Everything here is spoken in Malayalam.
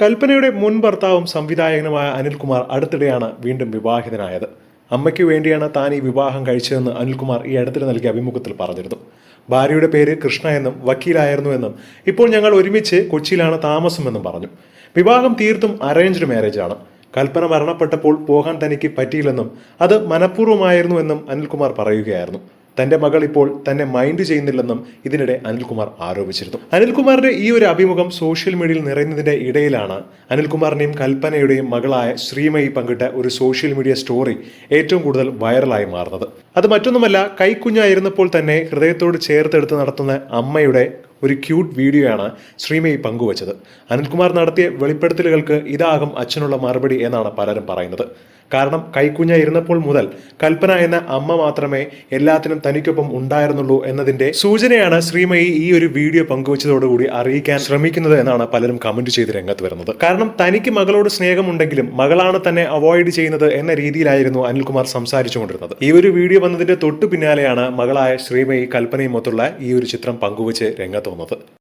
കൽപ്പനയുടെ മുൻ ഭർത്താവും സംവിധായകനുമായ അനിൽകുമാർ അടുത്തിടെയാണ് വീണ്ടും വിവാഹിതനായത്. അമ്മയ്ക്ക് വേണ്ടിയാണ് താൻ ഈ വിവാഹം കഴിച്ചതെന്ന് അനിൽകുമാർ ഈ അടുത്തിടെ നൽകിയ അഭിമുഖത്തിൽ പറഞ്ഞിരുന്നു. ഭാര്യയുടെ പേര് കൃഷ്ണ എന്നും വക്കീലായിരുന്നു എന്നും ഇപ്പോൾ ഞങ്ങൾ ഒരുമിച്ച് കൊച്ചിയിലാണ് താമസമെന്നും പറഞ്ഞു. വിവാഹം തീർത്തും അറേഞ്ച്ഡ് മാരേജ് ആണ് കൽപ്പന മരണപ്പെട്ടപ്പോൾ പോകാൻ തനിക്ക് പറ്റിയില്ലെന്നും അത് മനഃപൂർവമായിരുന്നു എന്നും അനിൽകുമാർ പറയുകയായിരുന്നു. തന്റെ മകൾ ഇപ്പോൾ തന്നെ മൈൻഡ് ചെയ്യുന്നില്ലെന്നും ഇതിനിടെ അനിൽകുമാർ ആരോപിച്ചിരുന്നു. അനിൽകുമാറിന്റെ ഈ ഒരു അഭിമുഖം സോഷ്യൽ മീഡിയയിൽ നിറയുന്നതിന്റെ ഇടയിലാണ്. അനിൽകുമാറിന്റെയും കൽപ്പനയുടെയും മകളായ ശ്രീമയി പങ്കിട്ട ഒരു സോഷ്യൽ മീഡിയ സ്റ്റോറി ഏറ്റവും കൂടുതൽ വൈറലായി മാറുന്നത്. അത് മറ്റൊന്നുമല്ല കൈക്കുഞ്ഞായിരുന്നപ്പോൾ തന്നെ ഹൃദയത്തോട് ചേർത്തെടുത്ത് നടത്തുന്ന അമ്മയുടെ ഒരു ക്യൂട്ട് വീഡിയോയാണ് ശ്രീമയി പങ്കുവച്ചത്. അനിൽകുമാർ നടത്തിയ വെളിപ്പെടുത്തലുകൾക്ക് ഇതാകും അച്ഛനുള്ള മറുപടി എന്നാണ് പലരും പറയുന്നത്. കാരണം കൈക്കുഞ്ഞ ഇരുന്നപ്പോൾ മുതൽ കൽപ്പന എന്ന അമ്മ മാത്രമേ എല്ലാത്തിനും തനിക്കൊപ്പം ഉണ്ടായിരുന്നുള്ളൂ എന്നതിന്റെ സൂചനയാണ് ശ്രീമയി ഈ ഒരു വീഡിയോ പങ്കുവച്ചതോടുകൂടി അറിയിക്കാൻ ശ്രമിക്കുന്നത് എന്നാണ് പലരും കമന്റ് ചെയ്ത് രംഗത്ത് വരുന്നത്. കാരണം തനിക്ക് മകളോട് സ്നേഹമുണ്ടെങ്കിലും മകളാണ് തന്നെ അവോയ്ഡ് ചെയ്യുന്നത് എന്ന രീതിയിലായിരുന്നു അനിൽകുമാർ സംസാരിച്ചുകൊണ്ടിരുന്നത്. ഈ ഒരു വീഡിയോ വന്നതിന്റെ തൊട്ടു പിന്നാലെയാണ് മകളായ ശ്രീമയി കൽപ്പനയും മൊത്തമുള്ള ഈ ഒരു ചിത്രം പങ്കുവച്ച് രംഗത്ത് വന്നത്